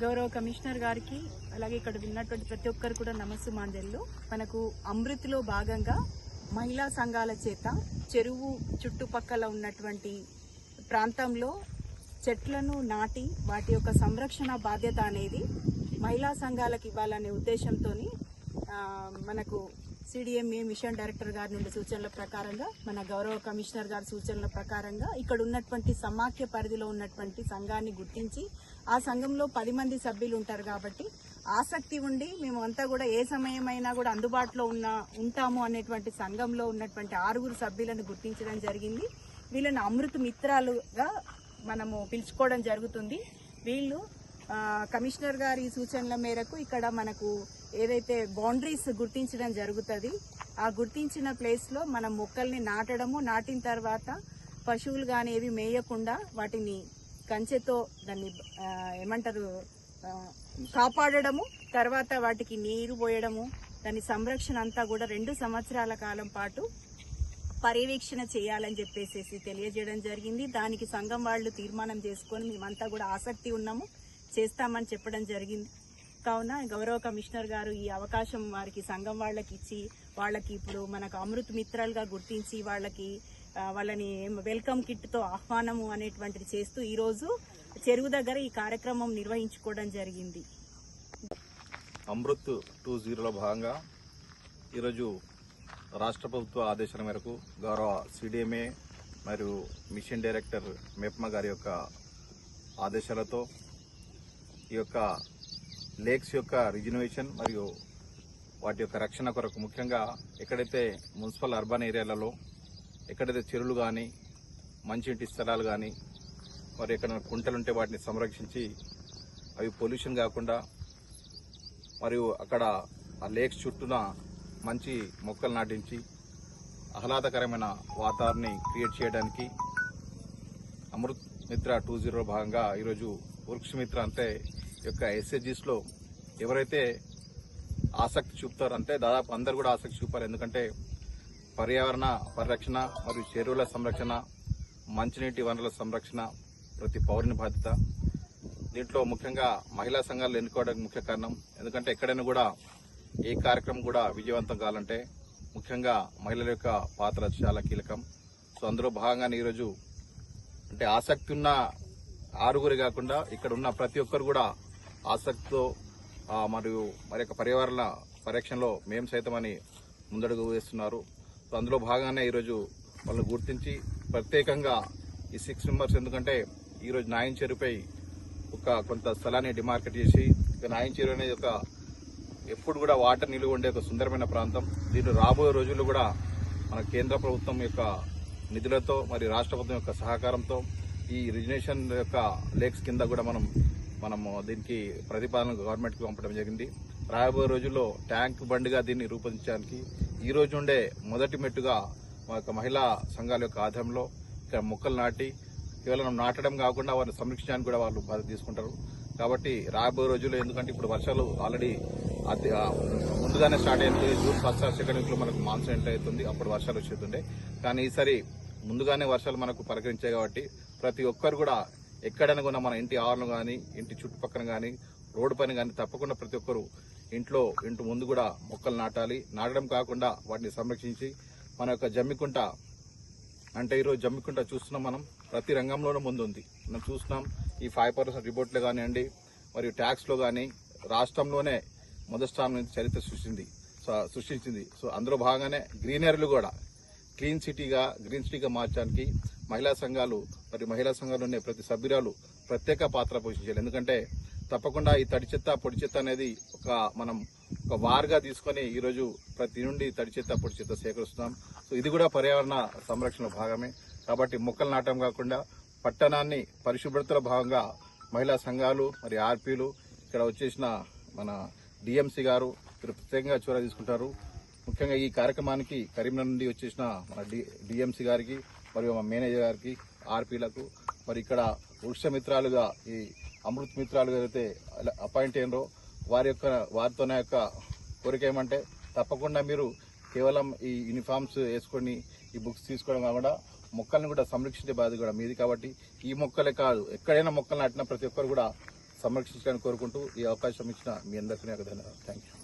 గౌరవ కమిషనర్ గారికి అలాగే ఇక్కడ విన్నటువంటి ప్రతి ఒక్కరు కూడా నమస్సు మాంజల్లు మనకు అమృత్లో భాగంగా మహిళా సంఘాల చేత చెరువు చుట్టుపక్కల ఉన్నటువంటి ప్రాంతంలో చెట్లను నాటి వాటి యొక్క సంరక్షణ బాధ్యత అనేది మహిళా సంఘాలకు ఇవ్వాలనే ఉద్దేశంతో మనకు సిడిఎంఏ మిషన్ డైరెక్టర్ గారి నుండి సూచనల ప్రకారంగా మన గౌరవ కమిషనర్ గారి సూచనల ప్రకారంగా ఇక్కడ ఉన్నటువంటి సమాఖ్య పరిధిలో ఉన్నటువంటి సంఘాన్ని గుర్తించి ఆ సంఘంలో పది మంది సభ్యులు ఉంటారు కాబట్టి ఆసక్తి ఉండి మేము అంతా కూడా ఏ సమయమైనా కూడా అందుబాటులో ఉన్న ఉంటాము అనేటువంటి సంఘంలో ఉన్నటువంటి ఆరుగురు సభ్యులను గుర్తించడం జరిగింది. వీళ్ళని అమృత మిత్రాలుగా మనము పిలుచుకోవడం జరుగుతుంది. వీళ్ళు కమిషనర్ గారి సూచనల మేరకు ఇక్కడ మనకు ఏదైతే బౌండరీస్ గుర్తించడం జరుగుతుంది ఆ గుర్తించిన ప్లేస్లో మనం మొక్కల్ని నాటడము నాటిన తర్వాత పశువులు కానీ ఏవి మేయకుండా వాటిని కంచెతో దాన్ని ఏమంటారు కాపాడడము తర్వాత వాటికి నీరు పోయడము దాని సంరక్షణ అంతా కూడా రెండు సంవత్సరాల కాలం పాటు పర్యవేక్షణ చేయాలని చెప్పేసి తెలియజేయడం జరిగింది. దానికి సంఘం వాళ్ళు తీర్మానం చేసుకొని మేమంతా కూడా ఆసక్తి ఉన్నాము. చేస్తామని చెప్పడం జరిగింది. కావున గౌరవ కమిషనర్ గారు ఈ అవకాశం వారికి సంఘం వాళ్ళకి ఇచ్చి వాళ్ళకి ఇప్పుడు మనకు అమృత్ మిత్రాలుగా గుర్తించి వాళ్ళకి వాళ్ళని వెల్కమ్ కిట్తో ఆహ్వానము అనేటువంటిది చేస్తూ ఈరోజు చెరువు దగ్గర ఈ కార్యక్రమం నిర్వహించుకోవడం జరిగింది. అమృత్ టూ జీరోలో భాగంగా ఈరోజు రాష్ట్ర ప్రభుత్వ ఆదేశాల మేరకు గౌరవ సిడిఎంఏ మరియు మిషన్ డైరెక్టర్ మెప్మా గారి యొక్క ఆదేశాలతో ఈ యొక్క లేక్స్ యొక్క రిజనవేషన్ మరియు వాటి యొక్క రక్షణ కొరకు ముఖ్యంగా ఎక్కడైతే మున్సిపల్ అర్బన్ ఏరియాలలో ఎక్కడైతే చెరువులు కానీ మంచినీటి స్థలాలు కానీ మరి ఎక్కడ కుంటలుంటే వాటిని సంరక్షించి అవి పొల్యూషన్ కాకుండా మరియు అక్కడ ఆ లేక్స్ చుట్టూన మంచి మొక్కలు నాటించి ఆహ్లాదకరమైన వాతావరణాన్ని క్రియేట్ చేయడానికి అమృత్ మిత్ర టూ జీరో భాగంగా ఈరోజు వృక్ష మిత్ర అంటే యొక్క ఎస్ఎస్జీస్లో ఎవరైతే ఆసక్తి చూపుతారో అంటే దాదాపు అందరు కూడా ఆసక్తి చూపారు. ఎందుకంటే పర్యావరణ పరిరక్షణ మరియు చెరువుల సంరక్షణ మంచినీటి వనరుల సంరక్షణ ప్రతి పౌరుని బాధ్యత. దీంట్లో ముఖ్యంగా మహిళా సంఘాలు ఎన్నుకోవడానికి ముఖ్య కారణం. ఎందుకంటే ఎక్కడైనా కూడా ఏ కార్యక్రమం కూడా విజయవంతం కావాలంటే ముఖ్యంగా మహిళల యొక్క పాత్ర చాలా కీలకం. సో అందులో భాగంగానే ఈరోజు అంటే ఆసక్తి ఉన్న ఆరుగురు కాకుండా ఇక్కడ ఉన్న ప్రతి ఒక్కరు కూడా ఆసక్తితో మరియు మరి యొక్క పర్యావరణ పరిరక్షణలో మేము సైతమని ముందడుగు వేస్తున్నారు. సో అందులో భాగంగానే ఈరోజు వాళ్ళని గుర్తించి ప్రత్యేకంగా ఈ సిక్స్ మెంబర్స్ ఎందుకంటే ఈరోజు నాయన్ చెరుపై ఒక కొంత స్థలాన్ని డిమార్కెట్ చేసి ఇక నాయన్ చెరువు అనేది ఒక ఎప్పుడు కూడా వాటర్ నిలువ ఉండే ఒక సుందరమైన ప్రాంతం. దీంట్లో రాబోయే రోజుల్లో కూడా మన కేంద్ర ప్రభుత్వం యొక్క నిధులతో మరి రాష్ట్ర ప్రభుత్వం యొక్క సహకారంతో ఈ రిజినేషన్ యొక్క లేక్స్ కింద కూడా మనం మనము దీనికి ప్రతిపాదన గవర్నమెంట్కి పంపడం జరిగింది. రాబోయే రోజుల్లో ట్యాంక్ బండిగా దీన్ని రూపొందించడానికి ఈ రోజు ఉండే మొదటి మెట్టుగా మా యొక్క మహిళా సంఘాల యొక్క ఆధ్వర్యంలో ఇక్కడ మొక్కలు నాటి కేవలం నాటడం కాకుండా వారిని సంరక్షించడానికి కూడా వాళ్ళు బాధ్యత తీసుకుంటారు. కాబట్టి రాబోయే రోజుల్లో ఎందుకంటే ఇప్పుడు వర్షాలు ఆల్రెడీ అతి ముందుగానే స్టార్ట్ అయింది జూన్ ఫస్ట్ సెకండ్ వీక్లో మనకు మాన్సూన్ ఎంటర్ అవుతుంది. అప్పుడు వర్షాలు వచ్చేస్తుండే. కానీ ఈసారి ముందుగానే వర్షాలు మనకు పరికరించాయి కాబట్టి ప్రతి ఒక్కరు కూడా ఎక్కడైనా కూడా మన ఇంటి ఆరును కానీ ఇంటి చుట్టుపక్కన కానీ రోడ్డు పైన కానీ తప్పకుండా ప్రతి ఒక్కరు ఇంట్లో ఇంటి ముందు కూడా మొక్కలు నాటాలి. నాటడం కాకుండా వాటిని సంరక్షించి మన యొక్క జమ్మికుంట అంటే ఈరోజు జమ్మికుంట చూస్తున్నాం మనం. ప్రతి రంగంలోనూ ముందుంది. మనం చూస్తున్నాం ఈ ఫైవ్ పర్సెంట్ రిపోర్ట్లో కానివ్వండి మరియు ట్యాక్స్లో కానీ రాష్ట్రంలోనే మొదటి స్థానం నుంచి చరిత్ర సృష్టించింది సో సృష్టించింది. సో అందులో భాగంగానే గ్రీనరీలు కూడా. క్లీన్ సిటీగా గ్రీన్ సిటీగా మార్చడానికి మహిళా సంఘాలు మరియు మహిళా సంఘాలు ఉండే ప్రతి సభ్యురాలు ప్రత్యేక పాత్ర పోషించాలి. ఎందుకంటే తప్పకుండా ఈ తడి చెత్త పొడి చెత్త అనేది ఒక మనం ఒక వార్గా తీసుకొని ఈరోజు ప్రతి నుండి తడి చెత్త పొడి చెత్త సేకరిస్తున్నాం. సో ఇది కూడా పర్యావరణ సంరక్షణ భాగమే. కాబట్టి మొక్కలు నాటం కాకుండా పట్టణాన్ని పరిశుభ్రతలో భాగంగా మహిళా సంఘాలు మరి ఆర్పీలు ఇక్కడ వచ్చేసిన మన డిఎంసీ గారు ప్రత్యేకంగా చొరవ తీసుకుంటారు. ముఖ్యంగా ఈ కార్యక్రమానికి కరీంనగర్ నుండి వచ్చేసిన మన డిఎంసీ గారికి మరియు మా మేనేజర్ గారికి ఆర్పీలకు మరి ఇక్కడ వృక్ష మిత్రాలుగా ఈ అమృత్ మిత్రాలుగా అయితే అపాయింట్ అయినరో వారి యొక్క వారితో నా యొక్క కోరిక ఏమంటే తప్పకుండా మీరు కేవలం ఈ యూనిఫామ్స్ వేసుకొని ఈ బుక్స్ తీసుకోవడం కాకుండా మొక్కల్ని కూడా సంరక్షించే బాధ్యత కూడా మీది కాబట్టి ఈ మొక్కలే కాదు ఎక్కడైనా మొక్కలు నాటిన ప్రతి ఒక్కరు కూడా సంరక్షించాలని కోరుకుంటూ ఈ అవకాశం ఇచ్చిన మీ అందరికీ నాకు ధన్యవాదాలు. Thank you